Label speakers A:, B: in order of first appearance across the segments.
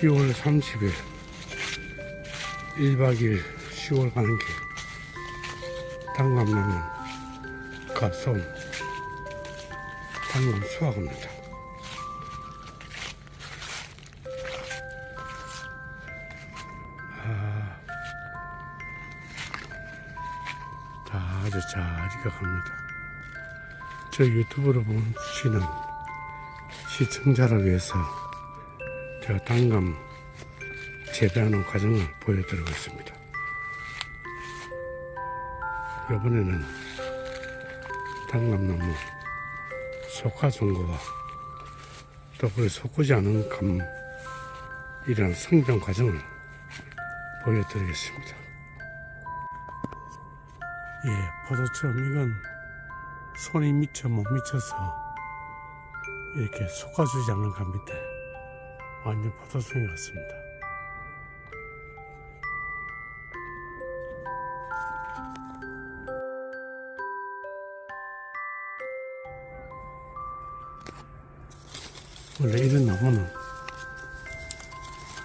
A: 10월 30일 1박 2일 10월 가는 길 당감나무 가서 당감 수확합니다. 아, 다 아주 잘 익어갑니다. 저 유튜브로 보시는 시청자를 위해서 제가 당감 재배하는 과정을 보여드리고 있습니다. 이번에는 당감나무 속화 정보와 또그 속구지 않은 감이라는 성장 과정을 보여드리겠습니다. 예, 포도처럼 이건 손이 미쳐 못 미쳐서 이렇게 속아주지 않은 감인데 완전 포도송이 같습니다. 원래 이런 나무는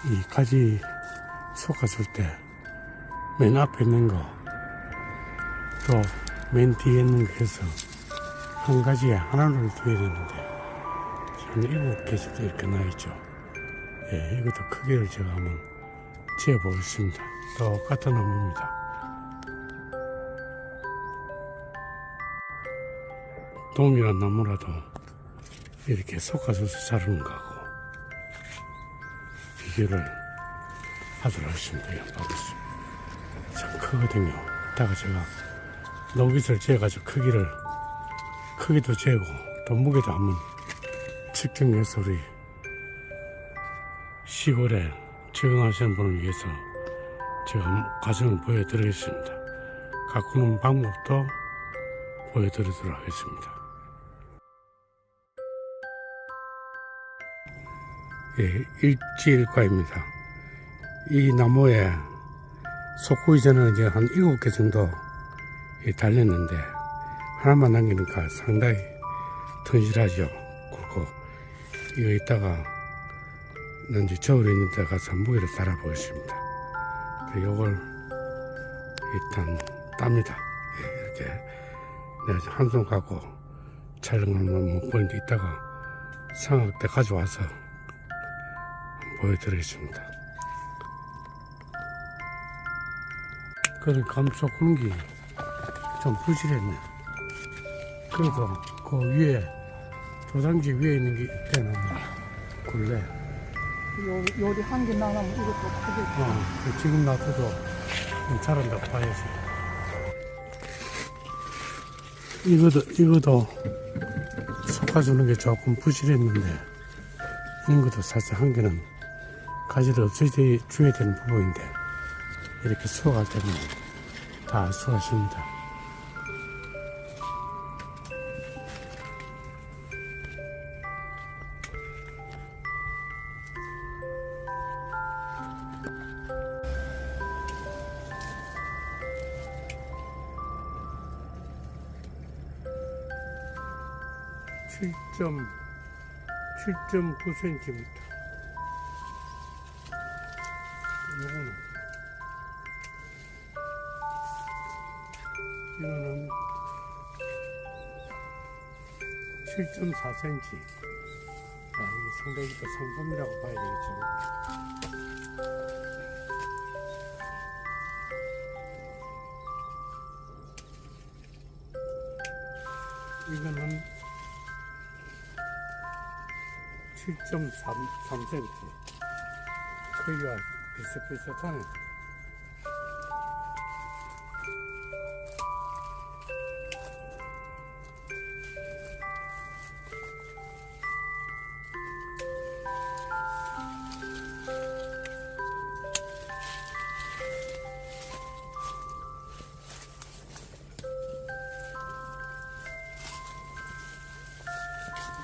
A: 이 가지 솟아줄 때 맨 앞에 있는 거 또 맨 뒤에 있는 거 해서 한 가지에 하나를 둬야 되는데 한 일곱 개 정도 이렇게 나있죠 예, 이것도 크기를 제가 한번 재보겠습니다 똑같은 나무입니다 동일한 나무라도 이렇게 솟아줘서 자르는 거하고 비교를 하도록 하겠습니다. 참 크거든요. 이따가 제가 농기술 재가지고 크기를 크기도 재고 또 무게도 한번 측정해서 우리 시골에 적응하시는 분을 위해서 제가 과정을 보여드리겠습니다. 가꾸는 방법도 보여드리도록 하겠습니다. 예, 일지일과입니다. 이 나무에 속구 이전은 이제 한 일곱 개 정도 예, 달렸는데 하나만 남기니까 상당히 튼실하죠. 이거 이따가 이제 겨울에 있는 데 가서 무게를 달아보겠습니다. 그리고 요걸 일단 땁니다. 예, 이렇게 내가 한 손 갖고 촬영하면 못 보는데 이따가 상학 때 가져와서 보여드리겠습니다. 그런 감속 공기 좀 부실했네. 그래도 그 위에 도장지 위에 있는 게 있대는 굴레.
B: 요, 요리 한 개 나가면 이것도 크게
A: 어, 그 지금 놔둬도 자란다 봐야지. 이것도 이것도 솎아주는 게 조금 부실했는데 이런 것도 사실 한 개는 가지를 없애줘야 되는 부분인데 이렇게 수확할 때는 다 수확하십니다. 칠점 7.9cm. 요거는 이거는 7.4cm. 자, 이 상당히 또 상품이라고 봐야 되겠죠. 이거는 7.3cm. 크기가 비슷비슷하네.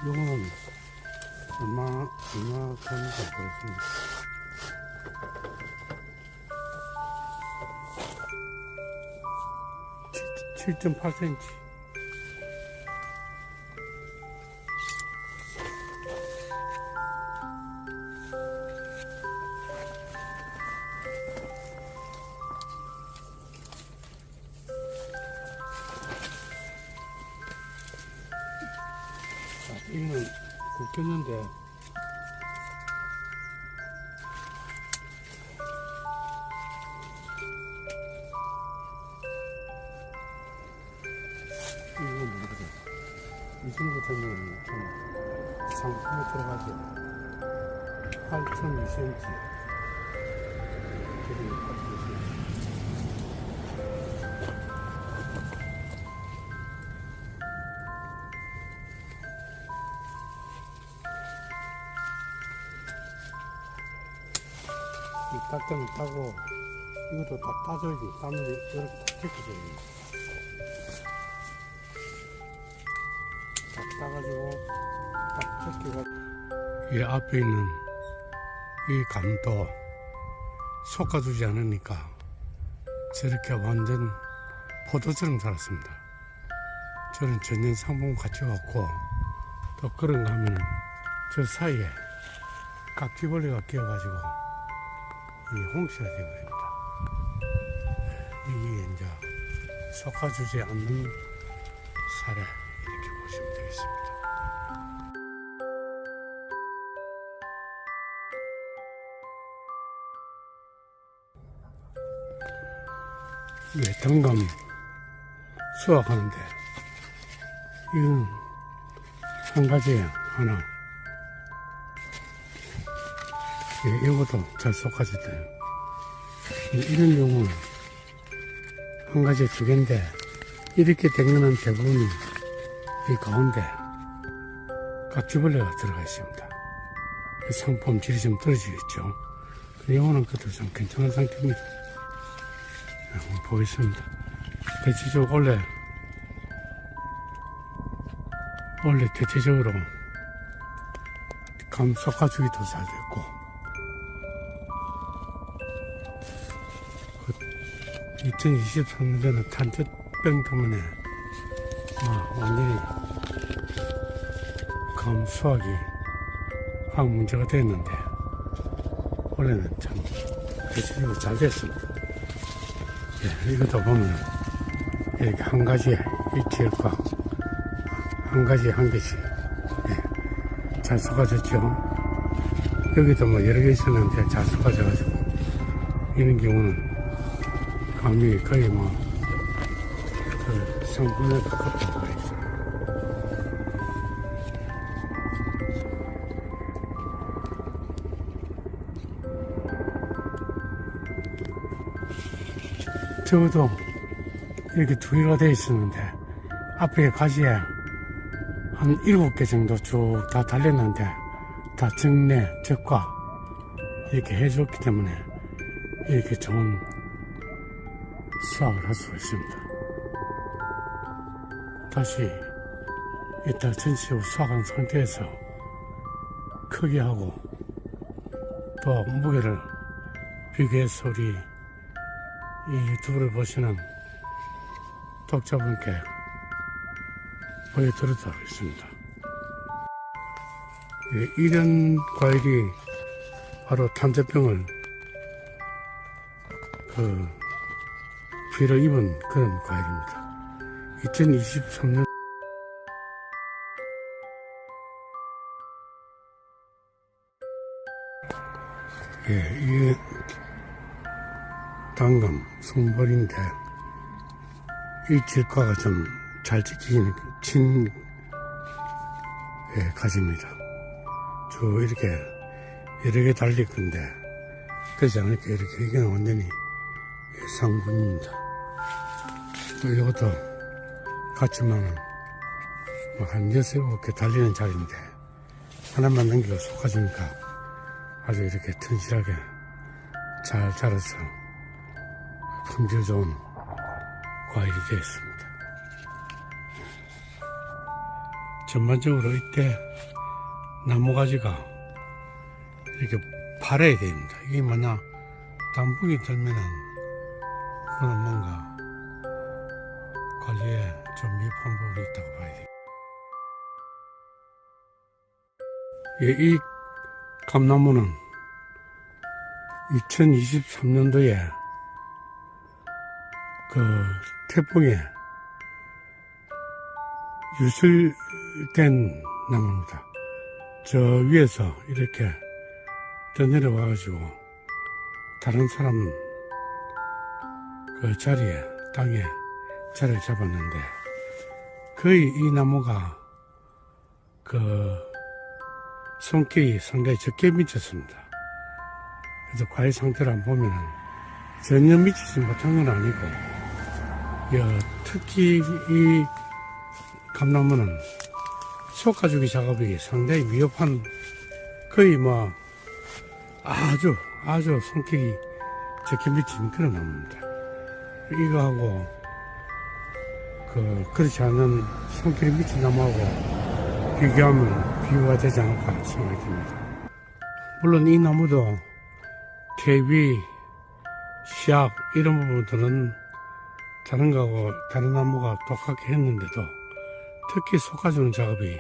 A: 요거는 얼마, 얼마 가는지 보겠습니다. 칠 7.8cm. 이 정도 되면 좀 상품에 들어가죠. 8.2cm. 그리고 8.2cm. 이 딱딱이 따고 이것도 다 따줘야지 땀을 이렇게 탁해줘야 딱 따가지고 딱 제끼가 이 앞에 있는 이 감도 솎아주지 않으니까 저렇게 완전 포도처럼 자랐습니다. 저는 전년 상품 같이 갖고 또 그런 거 하면 저 사이에 깍지벌레가 끼어가지고 이 홍시가 되어버립니다. 이게 이제 솎아주지 않는 사례 네, 당감 수확하는데 이건 한 가지 하나. 예, 이것도 잘 때요 이런 경우는 한 가지 두 개인데 이렇게 된 거는 대부분이 이 가운데 깍지벌레가 들어가 있습니다. 그 상품 질이 좀 떨어지겠죠. 이거는 그래도 좀 괜찮은 상태입니다 보겠습니다 대체적으로 원래 원래 대체적으로 감 솎아주기도 잘 됐고 2023년에는 탄저병 때문에 아, 완전히 감 수확이 확 문제가 됐는데 올해는 참 대체적으로 잘 됐습니다. 예, 이것도 보면 이렇게 한 가지에 일치일과 한 가지에 한 개씩 예, 잘 쏟아졌죠. 여기도 뭐 여러 개 있었는데 잘 쏟아져가지고 이런 경우는 감이 거의 뭐, 그 성분에 가깝다고 적어도 이렇게 두 개가 되어 있었는데, 앞에 가지에 한 일곱 개 정도 쭉 다 달렸는데, 다 정내, 적과 이렇게 해줬기 때문에, 이렇게 좋은 수확을 할 수가 있습니다. 다시 이따 전시 후 수확한 상태에서 크기하고 또 무게를 비교해서 우리 이 유튜브를 보시는 독자분께 보여드리도록 하겠습니다. 예, 이런 과일이 바로 탄저병을 그 피를 입은 그런 과일입니다. 2023년 예, 이게 당감 송벌인데 이 질과가 좀 잘 지키는 친 예, 가지입니다. 쭉 이렇게 여러 개 달릴 건데 그렇지 않을까 이렇게 이게 완전히 상분입니다. 또 이것도 같지만 뭐한 여섯 일곱 개 달리는 자리인데 하나만 넘기고 솎아주니까 아주 이렇게 튼실하게 잘 자라서 품질 좋은 과일이 되었습니다. 전반적으로 이때 나무가지가 이렇게 파래야 됩니다. 이게 뭐냐 단풍이 들면은 그건 뭔가 관리에 좀 미흡한 부분이 있다고 봐야 돼요. 예, 이 감나무는 2023년도에 그 태풍에 유술된 나무입니다. 저 위에서 이렇게 더 내려와 가지고 다른 사람 그 자리에 땅에 자리를 잡았는데 거의 이 나무가 그 손길이 상당히 적게 미쳤습니다. 그래서 과일 상태를 보면은 전혀 미치지 못한 건 아니고 여, 특히 이 감나무는 속가죽이 작업이 상당히 위협한 거의 뭐 아주 아주 손길이 적게 미친 그런 나무입니다. 이거하고 그 그렇지 않은 손길이 미친 나무하고 비교하면 비교가 되지 않을까 생각이 듭니다. 물론 이 나무도 퇴비, 씨앗 이런 부분들은 다른 거하고 다른 나무가 똑같게 했는데도 특히 속아주는 작업이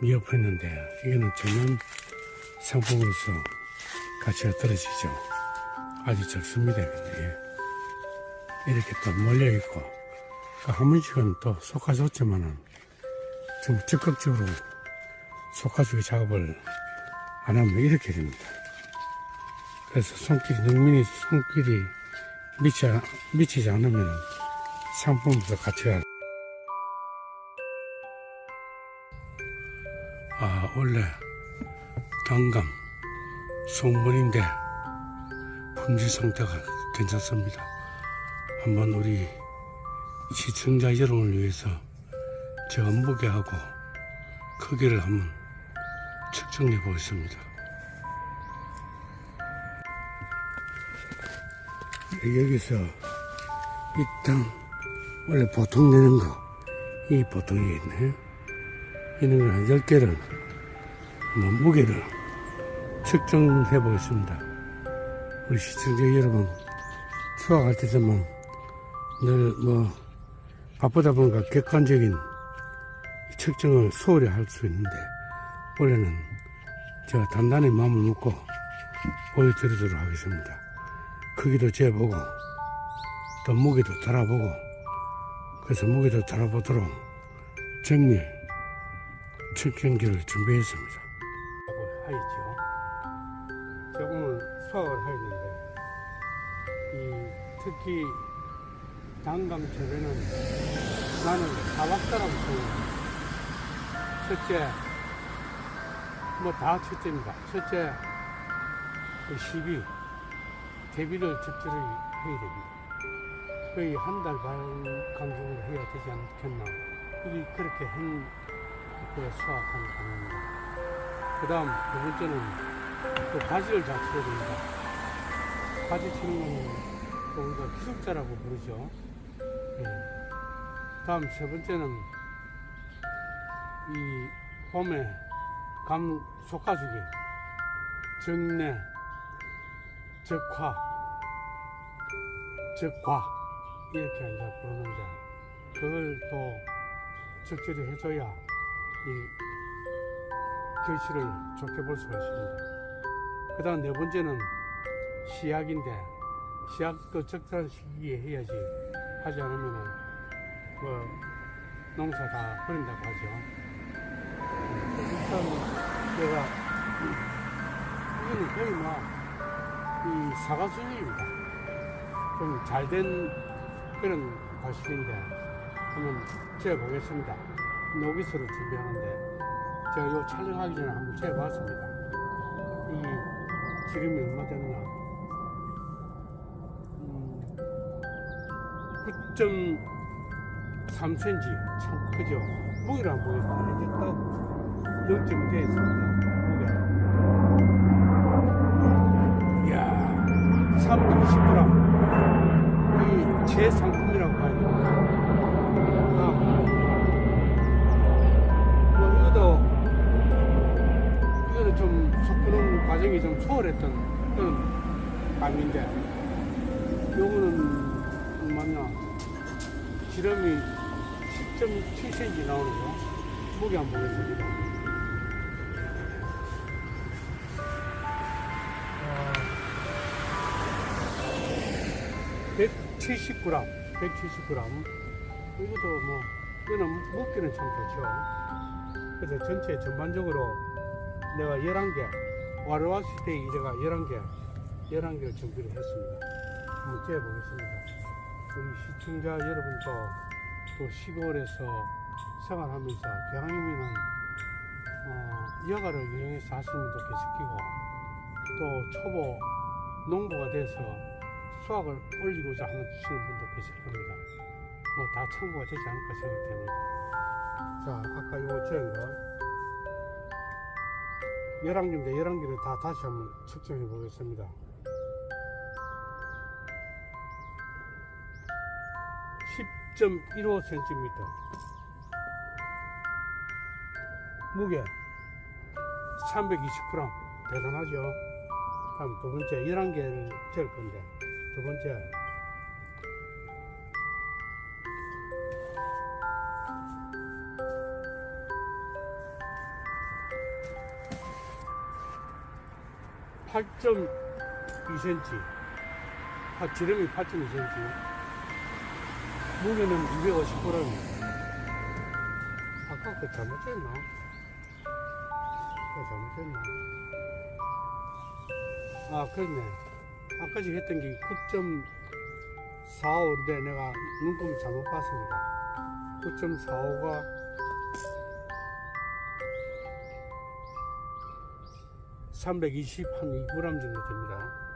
A: 미흡했는데 이거는 전면 상품으로서 가치가 떨어지죠. 아주 적습니다. 근데 예. 이렇게 또 몰려있고 그한 번씩은 또 속아줬지만은 좀 적극적으로 속아주기 작업을 안 하면 이렇게 됩니다. 그래서 손길이, 능민이 손길이 미치, 미치지 않으면 상품부터 가치가 아, 원래 단감, 송문인데 품질 상태가 괜찮습니다. 한번 우리 시청자 여러분을 위해서 제가 무게하고 크기를 한번 측정해 보겠습니다. 여기서 이 땅 원래 보통 내는 거 이 보통이 있네. 이는 한 10개를 뭐 무게를 측정해 보겠습니다. 우리 시청자 여러분 수학할 때 되면 늘뭐 바쁘다 보니까 객관적인 측정을 소홀히 할 수 있는데 원래는 제가 단단히 마음을 먹고 보여드리도록 하겠습니다 크기도 재보고 또 무게도 달아보고 그래서 무게도 달아보도록 정밀 측정기를 준비했습니다. 하이죠. 조금은 수확을 되는데 이 특히 재배는 나는 사박다라고 생각합니다. 첫째 뭐 다 첫째입니다. 첫째 그 시비 대비를 적절히 해야 됩니다. 거의 한 달 반 간격으로 해야 되지 않겠나. 이게 그렇게 한, 그 수확한 감입니다. 그 다음 두 번째는 또 바지를 잘 쳐야 됩니다. 바지 치는 또 우리가 기술자라고 부르죠. 예. 다음 세 번째는 이 봄에 감 솎아주기, 정내, 적화, 적과 이렇게 이제 부르는데 그걸 또 적절히 해줘야 이 결실을 좋게 볼 수가 있습니다. 그 다음 네 번째는 시약인데 시약도 적절한 시기에 해야지 하지 않으면은 뭐 농사 다 버린다고 하죠. 일단 내가 이거는 거의 뭐 이 사과 수준입니다. 좀 잘 된 그런 과실인데 한번 재보겠습니다. 노기스를 준비하는데 제가 요 촬영하기 전에 한번 재봤습니다. 이 지름이 얼마 됐나? 음, 9.3cm 참 크죠. 무게를 한번 보겠습니다. 이제 딱 0.2에 있습니다. 320g. 이 제 상품이라고 봐야 됩니다. 아, 뭐 이것도 이거는 좀 섞는 과정이 좀 수월했던 그런 감인데 요거는 맞나 지름이 10.7cm 나오는 거 무게 한번 보겠습니다. 170g, 170g. 이것도 뭐, 이거는 먹기는 참 좋죠. 그래서 전체 전반적으로 내가 11개, 와르와시데이 이래가 11개, 11개를 준비를 했습니다. 한번 재보겠습니다. 우리 시청자 여러분도 또 시골에서 생활하면서 경항이면은 어, 여가를 이용해서 하시는 분도 계실 끼고 또 초보 농부가 돼서 수확을 올리고자 하는 분도 계실 겁니다. 뭐 다 참고가 되지 않을까 생각됩니다. 자, 아까 이거 재은 거 11개인데 11개를 다 다시 한번 측정해 보겠습니다. 10.15cm 무게 320g 대단하죠 다음 두 번째 11개를 잴 건데 두 번째. 팔2 cm 아, 지름이 8.2cm 무게는 250g 아까 그 잘못했나? 그 잘못했나? 아 그렇네 아까 지 했던 게 9.45인데 내가 눈금을 잘못 봤습니다. 9.45가 320 한 2g 정도 됩니다.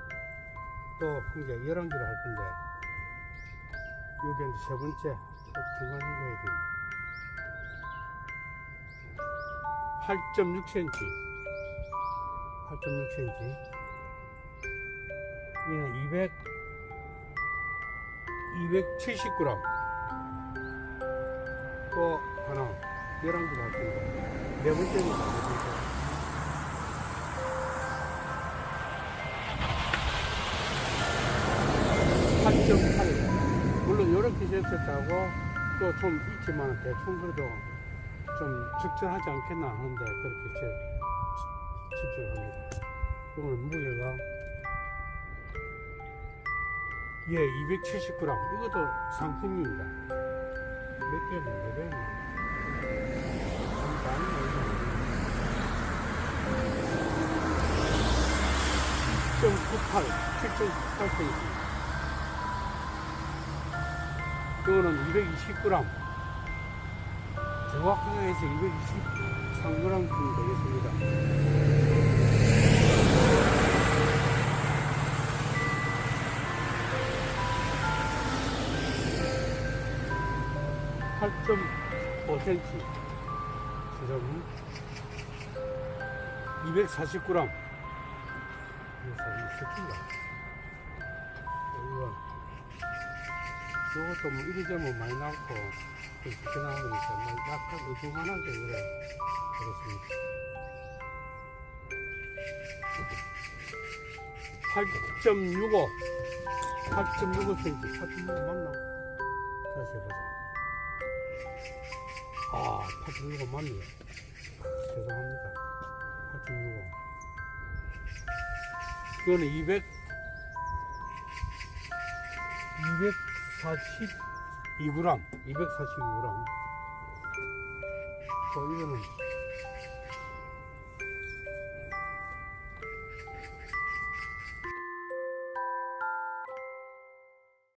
A: 또한개 11개로 할 건데 이제 세 번째 중간 해야 돼요 8.6cm 8.6cm 얘는 200 270g 또 하나 11개 할 건데 네 번째입니다. 네 번째 팔8 물론 이렇게 재었다고 또 좀 있지만 대충 그래도 좀 적절하지 않겠나 하는데 그렇게 제 측정합니다. 이거는 무게가 예 270g 이것도 상품입니다. 몇 개는 몇 개나 .98 7.98cm 이거는 220g. 정확하게 해서 223g 정도 되겠습니다. 팔5 cm 지름 240g 240cm인가? 이거 요것도 뭐 이리저리 많이 나왔고 좀 좋게 나오니까 뭐 약간 우중한하게 그래. 되겠습니다. 8.65 8.65cm 8.65 맞나? 다시 해보자 아 8.65 맞네요 죄송합니다. 8.65 이거는 200 242g 242g 또 이거는